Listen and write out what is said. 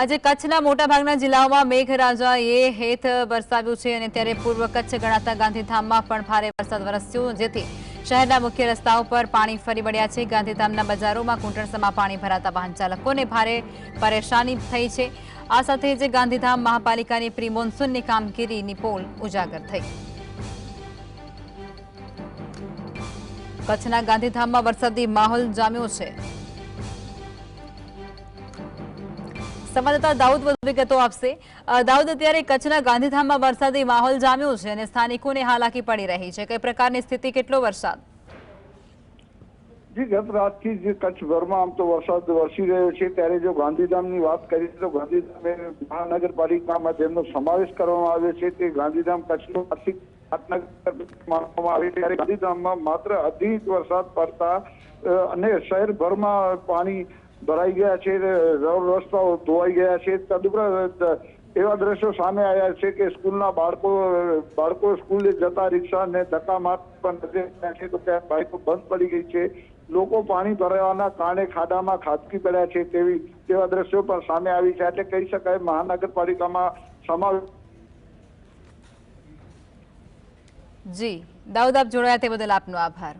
આજે કચ્છના મોટાભાગના જિલ્લાઓમાં મેઘરાજાએ હેત વરસાવ્યું છે અને ત્યારે પૂર્વ કચ્છ ગણાતા ગાંધીધામમાં પણ ભારે વરસાદ વરસ્યો, જેથી શહેરના મુખ્ય રસ્તાઓ પર પાણી ફરી વળ્યા છે. ગાંધીધામના બજારોમાં કુંટણસમાં પાણી ભરાતા વાહન ચાલકોને ભારે પરેશાની થઈ છે. આ સાથે જે ગાંધીધામ મહાપાલિકાની પ્રી મોન્સૂનની કામગીરીની પોલ ઉજાગર થઈ. કચ્છના ગાંધીધામમાં વરસાદી માહોલ જામ્યો છે. સંવાદદાતા દાઉદ વધુ વિગતો આપશે. દાઉદ, અત્યારે કચ્છના ગાંધીધામમાં વરસાદી માહોલ જામ્યો છે અને સ્થાનિકોને હાલાકી પડી રહી છે. કઈ પ્રકારની સ્થિતિ, કેટલો વરસાદ? જી ગત રાતથી જ કચ્છભરમાં આમ તો વરસાદ વરસી રહ્યો છે, ત્યારે જો ગાંધીધામની વાત કરીએ તો ગાંધીધામ મહાનગરપાલિકામાં જેમનો સમાવેશ કરવામાં આવ્યો છે. તે ગાંધીધામ કચ્છનું આર્થિક માનવામાં ગાંધીધામમાં માત્ર અધિક વરસાદ પડતા અને શહેરભરમાં પાણી ભરાઈ ગયા છે રોડ રસ્તાઓ ધોવાઈ ગયા છે. તદુપરાંત, એવા દ્રશ્યો સામે આવ્યા છે કે સ્કૂલના બાળકો બાળકો સ્કૂલે જતા રિક્ષા ને ધક્કા માર પણ છે તો ત્યાં બાઈકો બંધ પડી ગઈ છે. લોકો પાણી ભરાવાના કારણે ખાડામાં ખાબકી પડ્યા છે તેવી, તેવા દ્રશ્યો પણ સામે આવી છે. એટલે કહી શકાય મહાનગરપાલિકામાં સમાવેશ જી, દાઉદ આપ જોડાયા તે બદલ આપનો આભાર.